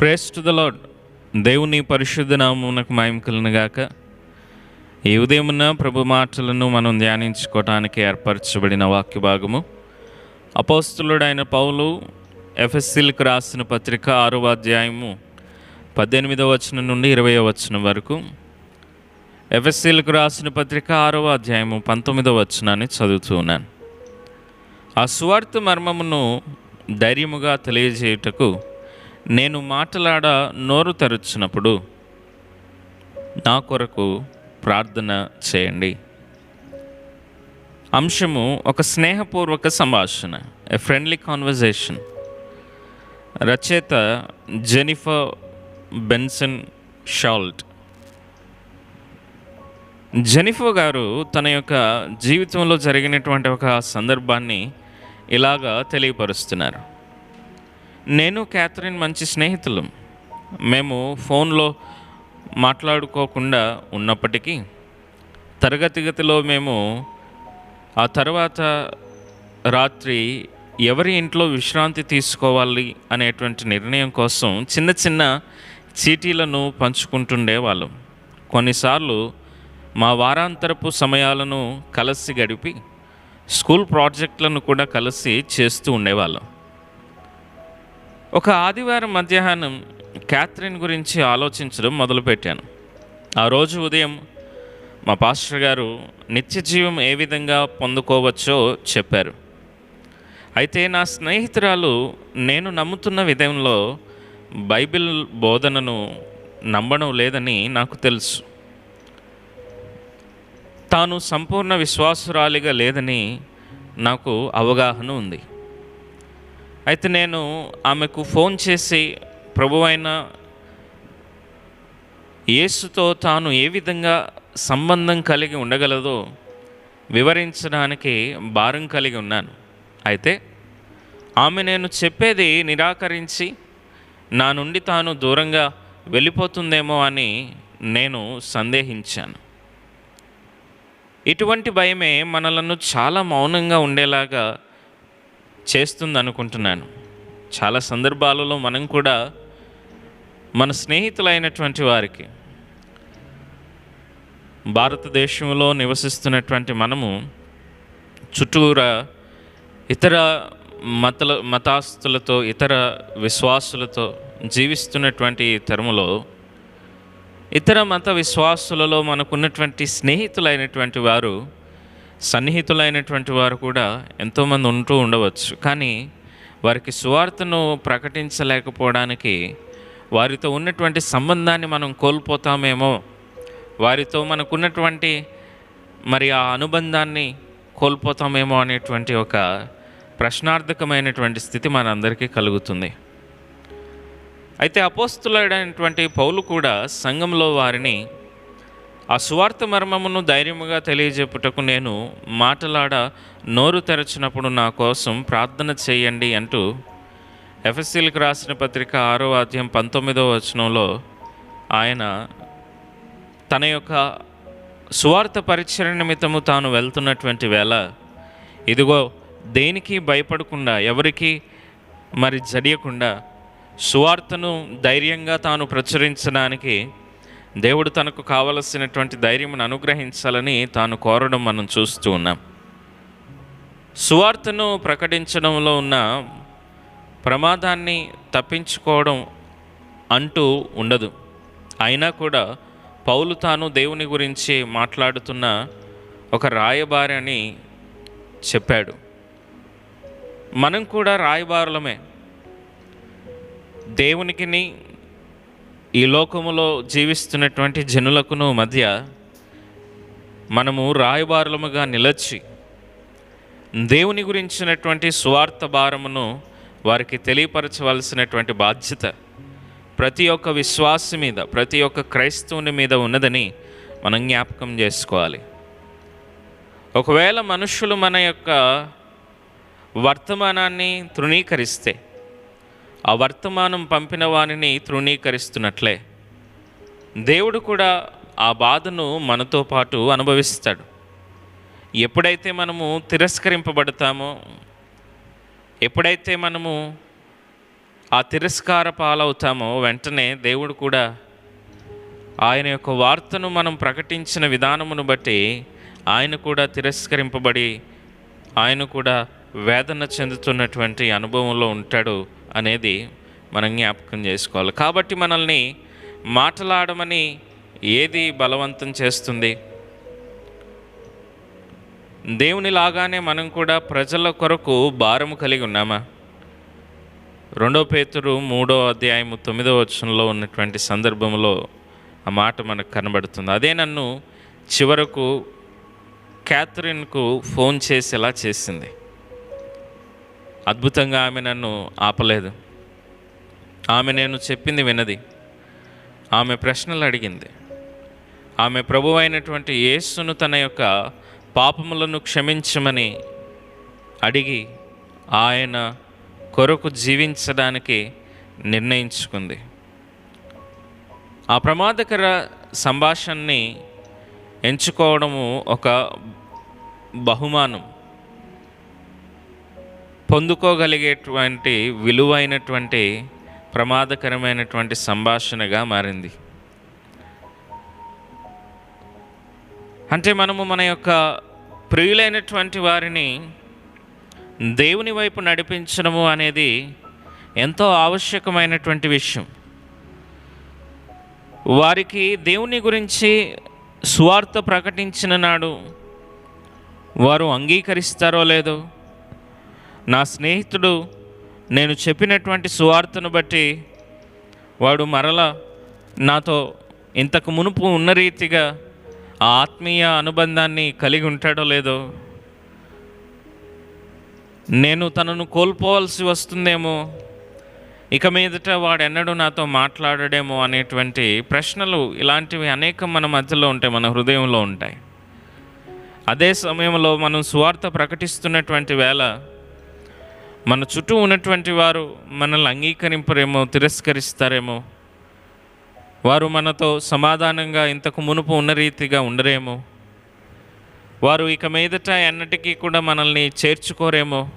Prayed the lord దేవుని పరిశుద్ధ నామమునకు మాయం గాక. ఈ ఉదయమున ప్రభు మాటలను మనం ధ్యానించుకోవటానికి ఏర్పరచబడిన వాక్య భాగము. అపోస్తులుడైన పౌలు ఎఫ్ఎస్సీలకు రాసిన పత్రిక ఆరవ అధ్యాయము పద్దెనిమిదవ వచనం నుండి ఇరవై వచనం వరకు. ఎఫ్ఎస్సీలకు రాసిన పత్రిక ఆరవ అధ్యాయము పంతొమ్మిదవ వచనాన్ని చదువుతూ ఉన్నాను. ఆ స్వార్థ మర్మమును ధైర్యముగా తెలియజేయుటకు నేను మాట్లాడ నోరు తెరచినప్పుడు నా కొరకు ప్రార్థన చేయండి. అంశము ఒక స్నేహపూర్వక సంభాషణ ఎ ఫ్రెండ్లీ కాన్వర్జేషన్ రచయిత జెనిఫర్ బెన్సన్ షాల్ట్. జెనిఫో గారు తన యొక్క జీవితంలో జరిగినటువంటి ఒక సందర్భాన్ని ఇలాగా తెలియపరుస్తున్నారు. నేను క్యాథరిన్ మంచి స్నేహితులు. మేము ఫోన్లో మాట్లాడుకోకుండా ఉన్నప్పటికీ తరగతి గతిలో మేము ఆ తర్వాత రాత్రి ఎవరి ఇంట్లో విశ్రాంతి తీసుకోవాలి అనేటువంటి నిర్ణయం కోసం చిన్న చిన్న చీటీలను పంచుకుంటుండేవాళ్ళం కొన్నిసార్లు మా వారాంతరపు సమయాలను కలిసి గడిపి స్కూల్ ప్రాజెక్టులను కూడా కలిసి చేస్తూ ఉండేవాళ్ళం. ఒక ఆదివారం మధ్యాహ్నం క్యాథరిన్ గురించి ఆలోచించడం మొదలుపెట్టాను. ఆ రోజు ఉదయం మా పాస్టర్ గారు నిత్య జీవం ఏ విధంగా పొందుకోవచ్చో చెప్పారు. అయితే నా స్నేహితురాలు నేను నమ్ముతున్న విధంలో బైబిల్ బోధనను నమ్మడం లేదని నాకు తెలుసు. తాను సంపూర్ణ విశ్వాసురాలిగా లేదని నాకు అవగాహన ఉంది. అయితే నేను ఆమెకు ఫోన్ చేసి ప్రభువైన యేసుతో తాను ఏ విధంగా సంబంధం కలిగి ఉండగలదో వివరించడానికి భారం కలిగి ఉన్నాను. అయితే ఆమె నేను చెప్పేది నిరాకరించి నా నుండి తాను దూరంగా వెళ్ళిపోతుందేమో అని నేను సందేహించాను. ఇటువంటి భయమే మనలను చాలా మౌనంగా ఉండేలాగా చేస్తుంది అనుకుంటున్నాను చాలా సందర్భాలలో మనం కూడా మన స్నేహితులైనటువంటి వారికి భారతదేశంలో నివసిస్తున్నటువంటి మనము చుట్టూరా ఇతర మతల మతాస్తులతో ఇతర విశ్వాసులతో జీవిస్తున్నటువంటి ఈ తరములో ఇతర మత విశ్వాసులలో మనకున్నటువంటి స్నేహితులైనటువంటి వారు సన్నిహితులైనటువంటి వారు కూడా ఎంతోమంది ఉంటూ ఉండవచ్చు. కానీ వారికి సువార్తను ప్రకటించలేకపోవడానికి వారితో ఉన్నటువంటి సంబంధాన్ని మనం కోల్పోతామేమో వారితో మనకున్నటువంటి మరి ఆ అనుబంధాన్ని కోల్పోతామేమో అనేటువంటి ఒక ప్రశ్నార్థకమైనటువంటి స్థితి మనందరికీ కలుగుతుంది. అయితే అపోస్తులైనటువంటి పౌలు కూడా సంఘంలో వారిని ఆ సువార్త మర్మమును ధైర్యముగా తెలియజెప్పుటకు నేను మాటలాడ నోరు తెరచినప్పుడు నా కోసం ప్రార్థన చేయండి అంటూ ఎఫ్ఎస్సీలకు రాసిన పత్రిక ఆరో అధ్యాయం పంతొమ్మిదవ వచనంలో ఆయన తన యొక్క సువార్త పరిచయ నిమిత్తము తాను వెళ్తున్నటువంటి వేళ ఇదిగో దేనికి భయపడకుండా ఎవరికి మరి జడియకుండా సువార్తను ధైర్యంగా తాను ప్రచురించడానికి దేవుడు తనకు కావలసినటువంటి ధైర్యమును అనుగ్రహించాలని తాను కోరడం మనం చూస్తూ ఉన్నాం. సువార్తను ప్రకటించడంలో ఉన్న ప్రమాదాన్ని తప్పించుకోవడం అంటూ ఉండదు. అయినా కూడా పౌలు తాను దేవుని గురించి మాట్లాడుతున్న ఒక రాయబారి అని చెప్పాడు. మనం కూడా రాయబారులమే. దేవునికిని ఈ లోకములో జీవిస్తున్నటువంటి జనులకును మధ్య మనము రాయబారులముగా నిలచి దేవుని గురించినటువంటి స్వార్థ భారమును వారికి తెలియపరచవలసినటువంటి బాధ్యత ప్రతి ఒక్క విశ్వాసి మీద ప్రతి ఒక్క క్రైస్తవుని మీద ఉన్నదని మనం జ్ఞాపకం చేసుకోవాలి. ఒకవేళ మనుషులు మన యొక్క వర్తమానాన్ని తృణీకరిస్తే ఆ వర్తమానం పంపిన వానిని తృణీకరిస్తున్నట్లే. దేవుడు కూడా ఆ బాధను మనతో పాటు అనుభవిస్తాడు. ఎప్పుడైతే మనము తిరస్కరింపబడతామో ఎప్పుడైతే మనము ఆ తిరస్కార పాలవుతామో వెంటనే దేవుడు కూడా ఆయన యొక్క వార్తను మనం ప్రకటించిన విధానమును బట్టి ఆయన కూడా తిరస్కరింపబడి ఆయన కూడా వేదన చెందుతున్నటువంటి అనుభవంలో ఉంటాడు అనేది మనం జ్ఞాపకం చేసుకోవాలి. కాబట్టి మనల్ని మాట్లాడమని ఏది బలవంతం చేస్తుంది? దేవుని లాగానే మనం కూడా ప్రజల కొరకు భారము కలిగి ఉన్నామా? రెండో పేతురు మూడో అధ్యాయము తొమ్మిదో వచనంలో ఉన్నటువంటి సందర్భంలో ఆ మాట మనకు కనబడుతుంది. అదే నన్ను చివరకు క్యాథరిన్కు ఫోన్ చేసేలా చేసింది. అద్భుతంగా ఆమె నన్ను ఆపలేదు. ఆమె నేను చెప్పింది వినది. ఆమె ప్రశ్నలు అడిగింది. ఆమె ప్రభు అయినటువంటి యేసును తన యొక్క పాపములను క్షమించమని అడిగి ఆయన కొరకు జీవించడానికి నిర్ణయించుకుంది. ఆ ప్రమాదకర సంభాషణని ఎంచుకోవడము ఒక బహుమానం. పొందుకోగలిగేటువంటి విలువైనటువంటి ప్రమాదకరమైనటువంటి సంభాషణగా మారింది. అంటే మనము మన యొక్క ప్రియులైనటువంటి వారిని దేవుని వైపు నడిపించడము అనేది ఎంతో ఆవశ్యకమైనటువంటి విషయం. వారికి దేవుని గురించి స్వార్థ ప్రకటించిన నాడు వారు అంగీకరిస్తారో లేదో నా స్నేహితుడు నేను చెప్పినటువంటి సువార్తను బట్టి వాడు మరల నాతో ఇంతకు మునుపు ఉన్న రీతిగా ఆ ఆత్మీయ అనుబంధాన్ని కలిగి ఉంటాడో లేదో నేను తనను కోల్పోవలసి వస్తుందేమో ఇక మీదట వాడు ఎన్నడూ నాతో మాట్లాడడేమో అనేటువంటి ప్రశ్నలు ఇలాంటివి అనేకం మన మధ్యలో ఉంటాయి మన హృదయంలో ఉంటాయి. అదే సమయంలో మనం సువార్త ప్రకటిస్తున్నటువంటి వేళ మన చుట్టూ ఉన్నటువంటి వారు మనల్ని అంగీకరింపరేమో తిరస్కరిస్తారేమో వారు మనతో సమాధానంగా ఇంతకు మునుపు ఉన్న రీతిగా ఉండరేమో వారు ఇక మీదట ఎన్నటికీ కూడా మనల్ని చేర్చుకోరేమో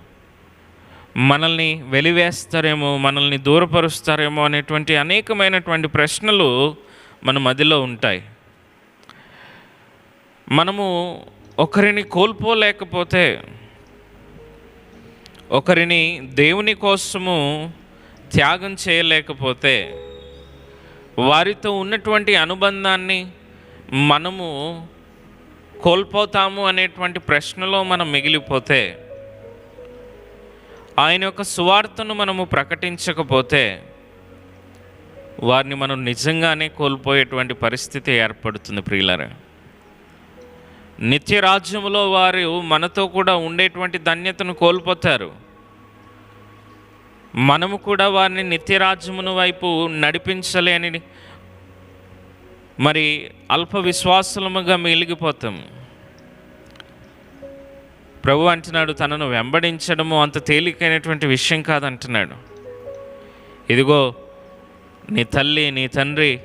మనల్ని వెలివేస్తారేమో మనల్ని దూరపరుస్తారేమో అనేటువంటి అనేకమైనటువంటి ప్రశ్నలు మన మదిలో ఉంటాయి. మనము ఒకరిని కోల్పోలేకపోతే ఒకరిని దేవుని కోసము త్యాగం చేయలేకపోతే వారితో ఉన్నటువంటి అనుబంధాన్ని మనము కోల్పోతాము అనేటువంటి ప్రశ్నలో మనం మిగిలిపోతే ఆయన యొక్క సువార్తను మనము ప్రకటించకపోతే వారిని మనం నిజంగానే కోల్పోయేటువంటి పరిస్థితి ఏర్పడుతుంది ప్రియులరా. నిత్య రాజ్యములో వారు మనతో కూడా ఉండేటువంటి ధన్యతను కోల్పోతారు. మనము కూడా వారిని నిత్య రాజ్యమును వైపు నడిపించలేని మరి అల్ప విశ్వాసముగా మిగిలిగిపోతాం ప్రభు అంటున్నాడు తనను వెంబడించడము అంత తేలికైనటువంటి విషయం కాదంటున్నాడు. ఇదిగో నీ తల్లి నీ తండ్రి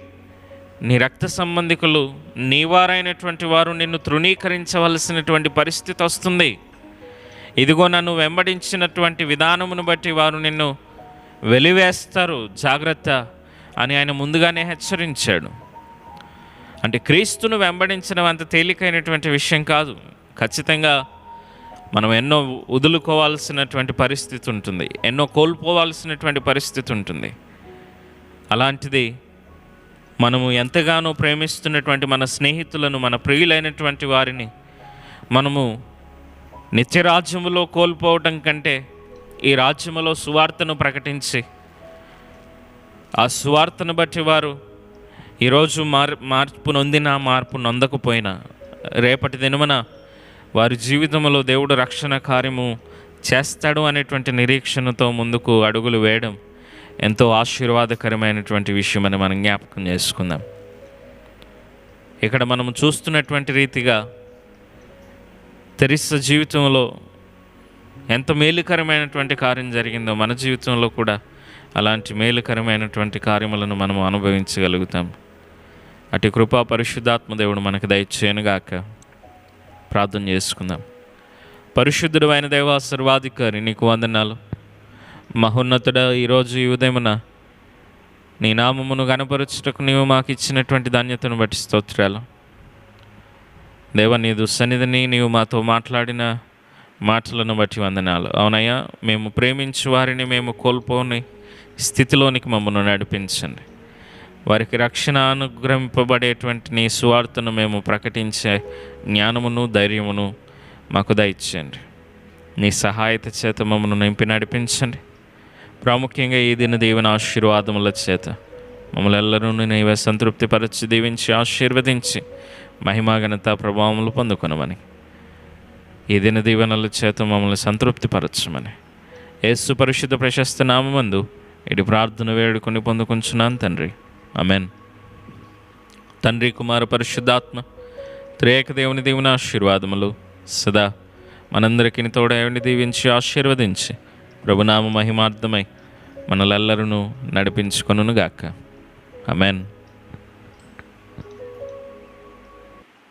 నీ రక్త సంబంధికులు నీవారైనటువంటి వారు నిన్ను తృణీకరించవలసినటువంటి పరిస్థితి వస్తుంది. ఇదిగో నన్ను వెంబడించినటువంటి విధానమును బట్టి వారు నిన్ను వెలివేస్తారు. జాగ్రత్త అని ఆయన ముందుగానే హెచ్చరించాడు. అంటే క్రీస్తును వెంబడించడం అంత తేలికైనటువంటి విషయం కాదు. ఖచ్చితంగా మనం ఎన్నో వదులుకోవాల్సినటువంటి పరిస్థితి ఉంటుంది. ఎన్నో కోల్పోవాల్సినటువంటి పరిస్థితి ఉంటుంది. అలాంటిది మనము ఎంతగానో ప్రేమిస్తున్నటువంటి మన స్నేహితులను మన ప్రియులైనటువంటి వారిని మనము నిత్యరాజ్యములో కోల్పోవటం కంటే ఈ రాజ్యములో సువార్తను ప్రకటించి ఆ సువార్తను బట్టి వారు ఈరోజు మార్ మార్పు నొందినా మార్పు నొందకపోయినా రేపటి దినమున వారి జీవితంలో దేవుడు రక్షణ కార్యము చేస్తాడు అనేటువంటి నిరీక్షణతో ముందుకు అడుగులు వేయడం ఎంతో ఆశీర్వాదకరమైనటువంటి విషయం అని మనం జ్ఞాపకం చేసుకుందాం. ఇక్కడ మనం చూస్తున్నటువంటి రీతిగా తెరిస జీవితంలో ఎంత మేలుకరమైనటువంటి కార్యం జరిగిందో మన జీవితంలో కూడా అలాంటి మేలుకరమైనటువంటి కార్యములను మనం అనుభవించగలుగుతాం. అటు కృపా పరిశుద్ధాత్మ దేవుడు మనకు దయచేయనుగాక ప్రార్థన చేసుకుందాం. పరిశుద్ధుడు అయిన దేవా సర్వాధికారి నీకు వందనాలు. మహోన్నతుడ ఈరోజు ఈ ఉదయమున నీ నామమును కనపరచుటకు నీవు మాకు ఇచ్చినటువంటి ధాన్యతను బట్టి స్తోత్రాలు. దేవ నీ దుస్సన్నిధిని నీవు మాతో మాట్లాడిన మాటలను బట్టి వందనాలు. అవునయ్యా మేము ప్రేమించు వారిని మేము కోల్పోని స్థితిలోనికి మమ్మల్ని నడిపించండి. వారికి రక్షణ అనుగ్రహింపబడేటువంటి నీ సువార్తను మేము ప్రకటించే జ్ఞానమును ధైర్యమును మాకు దయచేయండి. నీ సహాయత చేత మమ్మల్ని నింపి నడిపించండి. ప్రాముఖ్యంగా ఈ దిన దేవుని ఆశీర్వాదముల చేత మమ్మల్ని ఎల్లరూ నీవే సంతృప్తిపరచి దీవించి ఆశీర్వదించి మహిమా ఘనత ప్రభావములు పొందుకునమని. ఈ దిన దీవెనల చేత మమ్మల్ని సంతృప్తిపరచమని యేసు పరిశుద్ధ ప్రశస్త నామందు ఇటు ప్రార్థన వేడుకొని పొందుకుంటున్నాను తండ్రి. అమెన్ తండ్రి కుమార పరిశుద్ధాత్మ త్రేక దేవుని దేవుని ఆశీర్వాదములు సదా మనందరికీ తోడేవుని దీవించి ఆశీర్వదించి ప్రభునామ మహిమార్థమై మనలెల్లరూ నడిపించుకొనుగాక అమెన్